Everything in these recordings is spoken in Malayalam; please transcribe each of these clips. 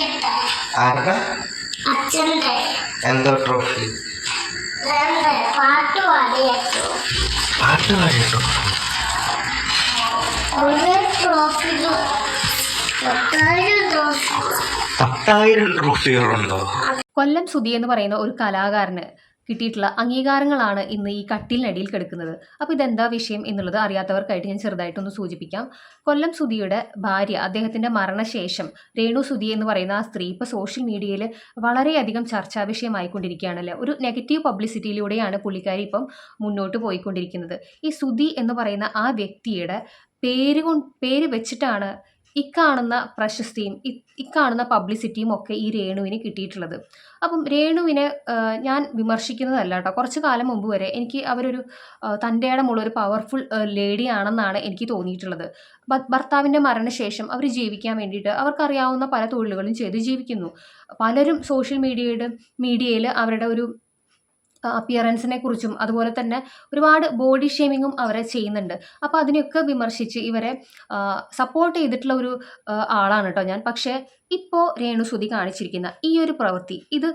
കാണിക്കട്ടെ ആരുടെ അച്ഛന്റെ. എന്തോ ട്രോഫി? പാട്ട് പാട്ട് പത്തായിരം ട്രോഫികളുണ്ടോ? കൊല്ലം സുധി എന്ന് പറയുന്ന ഒരു കലാകാരന് കിട്ടിയിട്ടുള്ള അംഗീകാരങ്ങളാണ് ഇന്ന് ഈ കട്ടിലിനടിയിൽ കിടക്കുന്നത്. അപ്പോൾ ഇതെന്താ വിഷയം എന്നുള്ളത് അറിയാത്തവർക്കായിട്ട് ഞാൻ ചെറുതായിട്ടൊന്ന് സൂചിപ്പിക്കാം. കൊല്ലം സുധിയുടെ ഭാര്യ അദ്ദേഹത്തിന്റെ മരണശേഷം രേണു സുധി എന്ന് പറയുന്ന ആ സ്ത്രീ ഇപ്പോൾ സോഷ്യൽ മീഡിയയിൽ വളരെയധികം ചർച്ചാ വിഷയമായിക്കൊണ്ടിരിക്കുകയാണല്ലേ ഒരു നെഗറ്റീവ് പബ്ലിസിറ്റിയിലൂടെയാണ് പുള്ളിക്കാരി ഇപ്പം മുന്നോട്ട് പോയിക്കൊണ്ടിരിക്കുന്നത്. ഈ സുധി എന്ന് പറയുന്ന ആ വ്യക്തിയുടെ പേര് പേര് വെച്ചിട്ടാണ് ഇക്കാണുന്ന പ്രശസ്തിയും ഇക്കാണുന്ന പബ്ലിസിറ്റിയും ഒക്കെ ഈ രേണുവിന് കിട്ടിയിട്ടുള്ളത്. അപ്പം രേണുവിനെ ഞാൻ വിമർശിക്കുന്നതല്ല കേട്ടോ. കുറച്ച് കാലം മുമ്പ് വരെ എനിക്ക് അവരൊരു തന്റെ ഇടമുള്ള ഒരു പവർഫുൾ ലേഡി ആണെന്നാണ് എനിക്ക് തോന്നിയിട്ടുള്ളത്. ഭർത്താവിന്റെ മരണശേഷം അവർ ജീവിക്കാൻ വേണ്ടിയിട്ട് അവർക്കറിയാവുന്ന പല തൊഴിലുകളും ചെയ്ത് ജീവിക്കുന്നു. പലരും സോഷ്യൽ മീഡിയയുടെ മീഡിയയിൽ അവരുടെ ഒരു അപ്പിയറൻസിനെ കുറിച്ചും അതുപോലെ തന്നെ ഒരുപാട് ബോഡി ഷേമിങ്ങും അവരെ ചെയ്യുന്നുണ്ട്. അപ്പോൾ അതിനെയൊക്കെ വിമർശിച്ച് ഇവരെ സപ്പോർട്ട് ചെയ്തിട്ടുള്ള ഒരു ആളാണ് കേട്ടോ ഞാൻ. പക്ഷേ ഇപ്പോൾ രേണുസുതി കാണിച്ചിരിക്കുന്ന ഈ ഒരു പ്രവൃത്തി ഇത്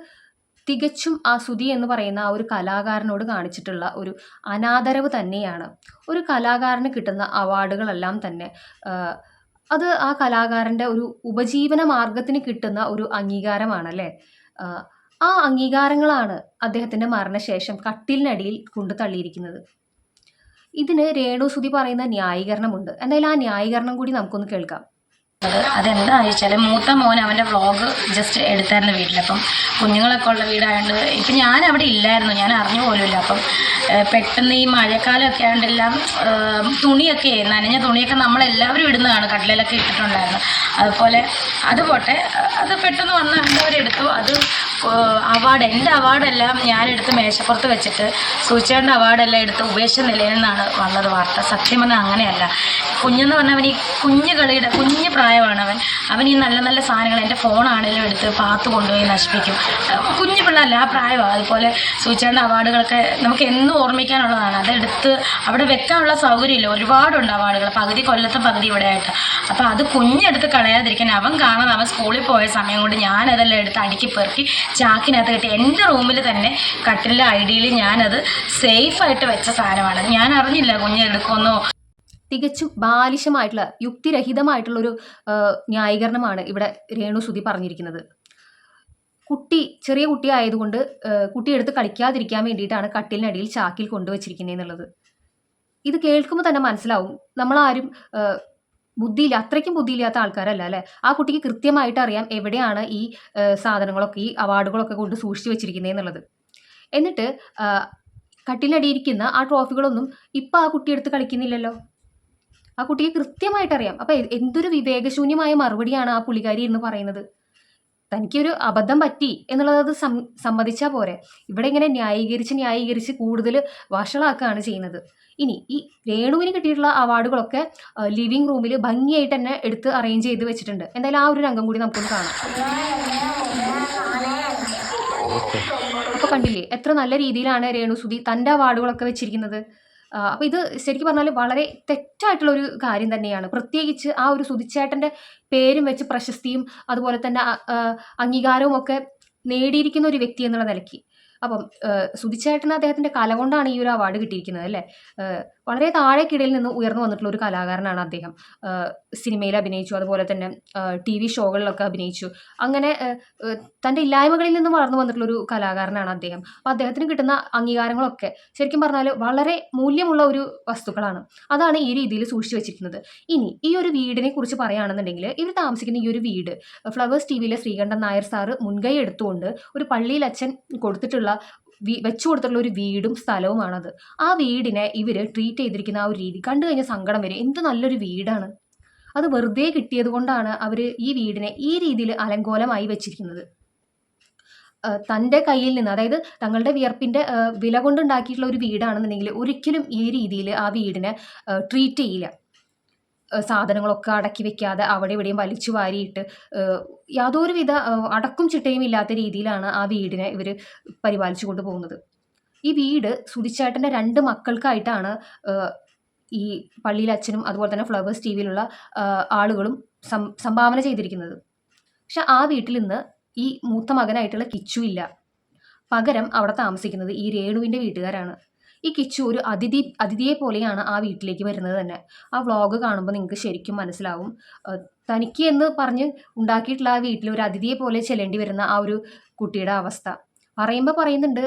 തികച്ചും ആ സുതി എന്ന് പറയുന്ന ആ ഒരു കലാകാരനോട് കാണിച്ചിട്ടുള്ള ഒരു അനാദരവ് തന്നെയാണ്. ഒരു കലാകാരന് കിട്ടുന്ന അവാർഡുകളെല്ലാം തന്നെ അത് ആ കലാകാരന്റെ ഒരു ഉപജീവന മാർഗത്തിന് കിട്ടുന്ന ഒരു അംഗീകാരമാണല്ലേ? ആ, അംഗീകാരങ്ങളാണ് അദ്ദേഹത്തിന്റെ മരണശേഷം കട്ടിലിനടിയിൽ കൊണ്ടു തള്ളിയിരിക്കുന്നത്. ഇതിന് രേണുസുതി പറയുന്ന ന്യായീകരണമുണ്ട്. എന്തായാലും ആ ന്യായീകരണം കൂടി നമുക്കൊന്ന് കേൾക്കാം. അതെന്താ വെച്ചാൽ മൂത്ത മോൻ അവന്റെ വ്ളോഗ് ജസ്റ്റ് എടുത്തായിരുന്നു വീട്ടിൽ അപ്പം കുഞ്ഞുങ്ങളൊക്കെ ഉള്ള വീടായതുകൊണ്ട് ഇപ്പം ഞാൻ അവിടെ ഇല്ലായിരുന്നു. ഞാൻ അറിഞ്ഞു പോലുമില്ല. അപ്പം പെട്ടെന്ന് ഈ മഴക്കാലമൊക്കെ ആയതുകൊണ്ടെല്ലാം തുണിയൊക്കെ നനഞ്ഞ തുണിയൊക്കെ നമ്മളെല്ലാവരും ഇടുന്നതാണ്. കട്ടിലൊക്കെ ഇട്ടിട്ടുണ്ടായിരുന്നു. അതുപോലെ അത് പോട്ടെ അത് പെട്ടെന്ന് വന്ന് അവരെടുത്തു. അത് അവാർഡ് എന്റെ അവാർഡെല്ലാം ഞാനെടുത്ത് മേശപ്പുറത്ത് വെച്ചിട്ട് സൂചിയുടെ അവാർഡെല്ലാം എടുത്ത് ഉപേക്ഷ നിലയിൽ നിന്നാണ് വന്നത് വാർത്ത. സത്യം പറഞ്ഞാൽ അങ്ങനെയല്ല. കുഞ്ഞെന്ന് പറഞ്ഞാൽ അവൻ ഈ കുഞ്ഞു കളിയുടെ കുഞ്ഞു പ്രായമാണ് അവൻ. അവൻ ഈ നല്ല നല്ല സാധനങ്ങൾ എന്റെ ഫോണാണെങ്കിലും എടുത്ത് പാത്ത് കൊണ്ടുപോയി നശിപ്പിക്കും. കുഞ്ഞു പിള്ളേരല്ല ആ പ്രായമാണ് അതുപോലെ സൂചിയുടെ അവാർഡുകളൊക്കെ നമുക്ക് എന്നും ഓർമ്മിക്കാനുള്ളതാണ്. അതെടുത്ത് അവിടെ വെക്കാനുള്ള സൗകര്യമില്ല. ഒരുപാടുണ്ട് അവാർഡുകൾ പകുതി കൊല്ലത്തെ പകുതി ഇവിടെ ആയിട്ട്. അപ്പോൾ അത് കുഞ്ഞെടുത്ത് കളയാതിരിക്കാൻ അവൻ കാണാൻ അവൻ സ്കൂളിൽ പോയ സമയം കൊണ്ട് ഞാനതെല്ലാം എടുത്ത് അടുക്കി പെറുക്കി ചാക്കിനകത്ത് കെട്ടി. എന്റെ റൂമിൽ തന്നെ കട്ടിലെ ഐഡിയിൽ ഞാനത് സേഫായിട്ട് വെച്ച സാധനമാണ്. ഞാൻ അറിഞ്ഞില്ല കുഞ്ഞെടുക്കുമെന്നോ തികച്ചും ബാലിശമായിട്ടുള്ള യുക്തിരഹിതമായിട്ടുള്ള ഒരു ന്യായീകരണമാണ് ഇവിടെ രേണു സുതി പറഞ്ഞിരിക്കുന്നത്. കുട്ടി ചെറിയ കുട്ടി ആയതുകൊണ്ട് കുട്ടി എടുത്ത് കളിക്കാതിരിക്കാൻ വേണ്ടിയിട്ടാണ് കട്ടിലിനടിയിൽ ചാക്കിൽ കൊണ്ടുവച്ചിരിക്കുന്നത് എന്നുള്ളത് ഇത് കേൾക്കുമ്പോൾ തന്നെ മനസ്സിലാവും. നമ്മളാരും ബുദ്ധിയില്ല അത്രയ്ക്കും ബുദ്ധിയില്ലാത്ത ആൾക്കാരല്ല അല്ലേ? ആ കുട്ടിക്ക് കൃത്യമായിട്ട് അറിയാം എവിടെയാണ് ഈ സാധനങ്ങളൊക്കെ ഈ അവാർഡുകളൊക്കെ കൊണ്ട് സൂക്ഷിച്ചു വെച്ചിരിക്കുന്നത് എന്നുള്ളത്. എന്നിട്ട് കട്ടിലടിയിരിക്കുന്ന ആ ട്രോഫികളൊന്നും ഇപ്പം ആ കുട്ടി എടുത്ത് കളിക്കുന്നില്ലല്ലോ? ആ കുട്ടിക്ക് കൃത്യമായിട്ട് അറിയാം. അപ്പം എന്തൊരു വിവേകശൂന്യമായ മറുപടിയാണ് ആ പുള്ളിക്കാരി എന്ന് പറയുന്നത്? തനിക്കൊരു അബദ്ധം പറ്റി എന്നുള്ളത് അത് സമ്മതിച്ചാൽ പോരെ. ഇവിടെ ഇങ്ങനെ ന്യായീകരിച്ച് ന്യായീകരിച്ച് കൂടുതൽ വഷളാക്കുകയാണ് ചെയ്യുന്നത്. ഇനി ഈ രേണുവിന് കിട്ടിയിട്ടുള്ള അവാർഡുകളൊക്കെ ലിവിംഗ് റൂമിൽ ഭംഗിയായിട്ട് തന്നെ എടുത്ത് അറേഞ്ച് ചെയ്ത് വെച്ചിട്ടുണ്ട്. എന്തായാലും ആ ഒരു രംഗം കൂടി നമുക്കൊന്ന് കാണാം. അപ്പോൾ കണ്ടില്ലേ എത്ര നല്ല രീതിയിലാണ് രേണു സുധി തന്റെ അവാർഡുകളൊക്കെ വെച്ചിരിക്കുന്നത്? അപ്പോൾ ഇത് ശരിക്കും പറഞ്ഞാൽ വളരെ തെറ്റായിട്ടുള്ള ഒരു കാര്യം തന്നെയാണ്. പ്രത്യേകിച്ച് ആ ഒരു സുതിച്ചേട്ടന്റെ പേരും വെച്ച് പ്രശസ്തിയും അതുപോലെ തന്നെ അംഗീകാരവും ഒക്കെ നേടിയിരിക്കുന്ന ഒരു വ്യക്തി എന്നുള്ള നിലയ്ക്ക്. അപ്പം സുതിച്ചേട്ടന് അദ്ദേഹത്തിന്റെ കല കൊണ്ടാണ് ഈ ഒരു അവാർഡ് കിട്ടിയിരിക്കുന്നത് അല്ലേ? വളരെ താഴേക്കിടയിൽ നിന്ന് ഉയർന്നു വന്നിട്ടുള്ള ഒരു കലാകാരനാണ് അദ്ദേഹം. സിനിമയിൽ അഭിനയിച്ചു അതുപോലെ തന്നെ ടി വി ഷോകളിലൊക്കെ അഭിനയിച്ചു. അങ്ങനെ തന്റെ ഇല്ലായ്മകളിൽ നിന്ന് വളർന്നു വന്നിട്ടുള്ള ഒരു കലാകാരനാണ് അദ്ദേഹം. അപ്പോൾ അദ്ദേഹത്തിന് കിട്ടുന്ന അംഗീകാരങ്ങളൊക്കെ ശരിക്കും പറഞ്ഞാൽ വളരെ മൂല്യമുള്ള ഒരു വസ്തുക്കളാണ്. അതാണ് ഈ രീതിയിൽ സൂക്ഷിച്ചു വെച്ചിരിക്കുന്നത്. ഇനി ഈ ഒരു വീടിനെ കുറിച്ച് പറയുകയാണെന്നുണ്ടെങ്കിൽ ഇവർ താമസിക്കുന്ന ഈ ഒരു വീട് ഫ്ലവേഴ്സ് ടി വിയിലെ ശ്രീകണ്ഠൻ നായർ സാറ് മുൻകൈ എടുത്തുകൊണ്ട് ഒരു പള്ളിയിൽ അച്ഛൻ കൊടുത്തിട്ടുള്ള വീ വെച്ചു കൊടുത്തിട്ടുള്ള ഒരു വീടും സ്ഥലവുമാണത്. ആ വീടിനെ ഇവർ ട്രീറ്റ് ചെയ്തിരിക്കുന്ന ആ ഒരു രീതി കണ്ടു കഴിഞ്ഞ സങ്കടം വരും എന്ത് നല്ലൊരു വീടാണ്. അത് വെറുതെ കിട്ടിയത് കൊണ്ടാണ് അവർ ഈ വീടിനെ ഈ രീതിയിൽ അലങ്കോലമായി വെച്ചിരിക്കുന്നത്. തന്റെ കയ്യിൽ നിന്ന് അതായത് തങ്ങളുടെ വിയർപ്പിന്റെ വില കൊണ്ടുണ്ടാക്കിയിട്ടുള്ള ഒരു വീടാണെന്നുണ്ടെങ്കിൽ ഒരിക്കലും ഈ രീതിയിൽ ആ വീടിനെ ട്രീറ്റ് ചെയ്യില്ല. സാധനങ്ങളൊക്കെ അടക്കി വെക്കാതെ അവിടെ ഇവിടെയും വലിച്ചു വാരിയിട്ട് യാതൊരുവിധ അടക്കും ചിട്ടയും ഇല്ലാത്ത രീതിയിലാണ് ആ വീടിനെ ഇവർ പരിപാലിച്ചു കൊണ്ടുപോകുന്നത് ഈ വീട് സുതിച്ചേട്ടന്റെ രണ്ട് മക്കൾക്കായിട്ടാണ് ഈ പള്ളിയിൽ അച്ഛനും അതുപോലെ തന്നെ ഫ്ലവേഴ്സ് ടി വിയിലുള്ള ആളുകളും സംഭാവന ചെയ്തിരിക്കുന്നത്. പക്ഷെ ആ വീട്ടിൽ നിന്ന് ഈ മൂത്ത മകനായിട്ടുള്ള കിച്ചു ഇല്ല. പകരം അവിടെ താമസിക്കുന്നത് ഈ രേണുവിന്റെ വീട്ടുകാരാണ്. ഈ കിച്ചു ഒരു അതിഥി അതിഥിയെ പോലെയാണ് ആ വീട്ടിലേക്ക് വരുന്നത് തന്നെ. ആ വ്ളോഗ് കാണുമ്പോൾ നിങ്ങൾക്ക് ശരിക്കും മനസ്സിലാവും. തനിക്ക് എന്ന് പറഞ്ഞ് ഉണ്ടാക്കിയിട്ടുള്ള ആ വീട്ടിൽ ഒരു അതിഥിയെ പോലെ ചെല്ലേണ്ടി വരുന്ന ആ ഒരു കുട്ടിയുടെ അവസ്ഥ. പറയുമ്പോൾ പറയുന്നുണ്ട്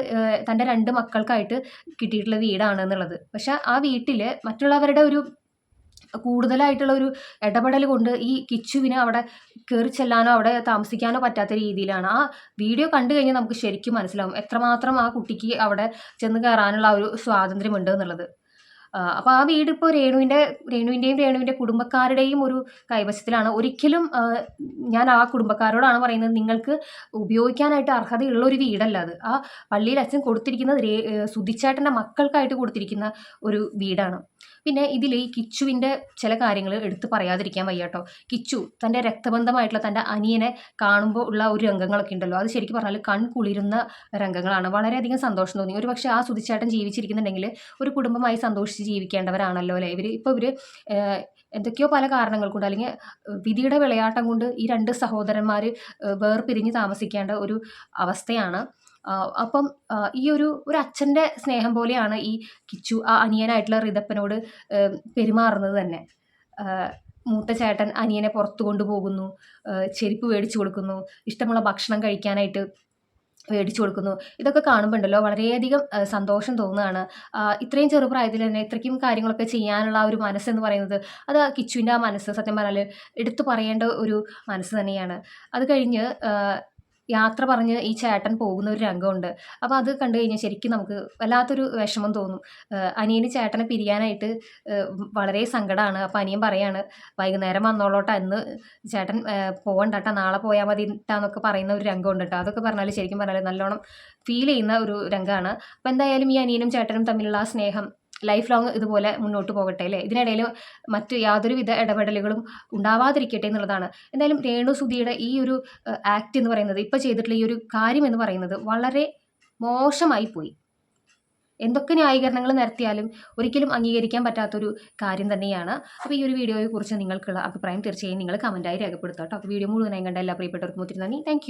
തന്റെ രണ്ട് മക്കൾക്കായിട്ട് കിട്ടിയിട്ടുള്ള വീടാണ് എന്നുള്ളത്. പക്ഷെ ആ വീട്ടിൽ മറ്റുള്ളവരുടെ ഒരു കൂടുതലായിട്ടുള്ള ഒരു ഇടപെടൽ കൊണ്ട് ഈ കിച്ചുവിന് അവിടെ കയറി ചെല്ലാനോ അവിടെ താമസിക്കാനോ പറ്റാത്ത രീതിയിലാണ്. ആ വീഡിയോ കണ്ടു കഴിഞ്ഞാൽ നമുക്ക് ശരിക്കും മനസ്സിലാവും എത്രമാത്രം ആ കുട്ടിക്ക് അവിടെ ചെന്ന് കയറാനുള്ള ഒരു സ്വാതന്ത്ര്യമുണ്ട് എന്നുള്ളത്. അപ്പോൾ ആ വീട് ഇപ്പോൾ രേണുവിന്റെ രേണുവിന്റെയും രേണുവിന്റെ കുടുംബക്കാരുടെയും ഒരു കൈവശത്തിലാണ്. ഒരിക്കലും ഞാൻ ആ കുടുംബക്കാരോടാണ് പറയുന്നത് നിങ്ങൾക്ക് ഉപയോഗിക്കാനായിട്ട് അർഹതയുള്ള ഒരു വീടല്ല അത്. ആ പള്ളിയിൽ അച്ഛൻ കൊടുത്തിരിക്കുന്നത് രേ സുധിച്ചേട്ടന്റെ മക്കൾക്കായിട്ട് കൊടുത്തിരിക്കുന്ന ഒരു വീടാണ്. പിന്നെ ഇതിൽ ഈ കിച്ചുവിന്റെ ചില കാര്യങ്ങൾ എടുത്തു പറയാതിരിക്കാൻ വയ്യാട്ടോ കിച്ചു തന്റെ രക്തബന്ധമായിട്ടുള്ള തന്റെ അനിയനെ കാണുമ്പോൾ ഉള്ള ഒരു രംഗങ്ങളൊക്കെ ഉണ്ടല്ലോ. അത് ശരിക്കും പറഞ്ഞാൽ കൺകുളിരുന്ന രംഗങ്ങളാണ്. വളരെയധികം സന്തോഷം തോന്നി. ഒരു പക്ഷേ ആ സുധിച്ചേട്ടൻ ജീവിച്ചിരിക്കുന്നുണ്ടെങ്കിൽ ഒരു കുടുംബമായി സന്തോഷിച്ച് ജീവിക്കേണ്ടവരാണല്ലോ അല്ലേ? ഇവർ ഇപ്പോൾ ഇവർ എന്തൊക്കെയോ പല കാരണങ്ങൾ കൊണ്ട് അല്ലെങ്കിൽ വിധിയുടെ വിളയാട്ടം കൊണ്ട് ഈ രണ്ട് സഹോദരന്മാർ വേർപിരിഞ്ഞ് താമസിക്കേണ്ട ഒരു അവസ്ഥയാണ്. അപ്പം ഈ ഒരു ഒരു അച്ഛന്റെ സ്നേഹം പോലെയാണ് ഈ കിച്ചു ആ അനിയനായിട്ടുള്ള റിതപ്പനോട് പെരുമാറുന്നത് തന്നെ. മൂത്ത ചേട്ടൻ അനിയനെ പുറത്തു കൊണ്ടുപോകുന്നു ചെരുപ്പ് മേടിച്ചു കൊടുക്കുന്നു ഇഷ്ടമുള്ള ഭക്ഷണം കഴിക്കാനായിട്ട് മേടിച്ചു കൊടുക്കുന്നു. ഇതൊക്കെ കാണുമ്പോൾ ഉണ്ടല്ലോ വളരെയധികം സന്തോഷം തോന്നുകയാണ്. ഇത്രയും ചെറുപ്രായത്തിൽ തന്നെ ഇത്രയ്ക്കും കാര്യങ്ങളൊക്കെ ചെയ്യാനുള്ള ഒരു മനസ്സെന്ന് പറയുന്നത് അത് കിച്ചുവിന്റെ ആ മനസ്സ് സത്യം പറഞ്ഞാൽ എടുത്തു പറയേണ്ട ഒരു മനസ്സ് തന്നെയാണ്. അത് കഴിഞ്ഞ് യാത്ര പറഞ്ഞ് ഈ ചേട്ടൻ പോകുന്ന ഒരു രംഗമുണ്ട്. അപ്പോൾ അത് കണ്ടു കഴിഞ്ഞാൽ ശരിക്കും നമുക്ക് വല്ലാത്തൊരു വിഷമം തോന്നും. അനിയന് ചേട്ടനെ പിരിയാനായിട്ട് വളരെ സങ്കടമാണ് അപ്പോൾ അനിയൻ പറയാണ് വൈകുന്നേരം വന്നോളോട്ടാ. ഇന്ന് ചേട്ടൻ പോകണ്ടട്ടാ നാളെ പോയാൽ മതി എന്നൊക്കെ പറയുന്ന ഒരു രംഗമുണ്ട് കേട്ടോ അതൊക്കെ പറഞ്ഞാൽ ശരിക്കും പറഞ്ഞാൽ നല്ലോണം ഫീൽ ചെയ്യുന്ന ഒരു രംഗമാണ്. അപ്പോൾ എന്തായാലും ഈ അനിയനും ചേട്ടനും തമ്മിലുള്ള ആ സ്നേഹം ലൈഫ് ലോങ് ഇതുപോലെ മുന്നോട്ട് പോകട്ടെ അല്ലേ? ഇതിനിടയിൽ മറ്റ് യാതൊരുവിധ ഇടപെടലുകളും ഉണ്ടാവാതിരിക്കട്ടെ എന്നുള്ളതാണ്. എന്തായാലും രേണു സുധിയുടെ ഈ ഒരു ആക്ട് എന്ന് പറയുന്നത് ഇപ്പോൾ ചെയ്തിട്ടുള്ള ഈ ഒരു കാര്യം എന്ന് പറയുന്നത് വളരെ മോശമായി പോയി എന്തൊക്കെ ന്യായീകരണങ്ങൾ നിരത്തിയാലും ഒരിക്കലും അംഗീകരിക്കാൻ പറ്റാത്തൊരു കാര്യം തന്നെയാണ്. അപ്പോൾ ഈ ഒരു വീഡിയോയെ കുറിച്ച് നിങ്ങൾക്കുള്ള അഭിപ്രായം തീർച്ചയായും നിങ്ങൾ കമന്റായി രേഖപ്പെടുത്താം കേട്ടോ അപ്പോൾ വീഡിയോ മുഴുവനായി കണ്ട എല്ലാ പ്രിയപ്പെട്ടവർക്കും ഒത്തിരി നന്ദി. താങ്ക്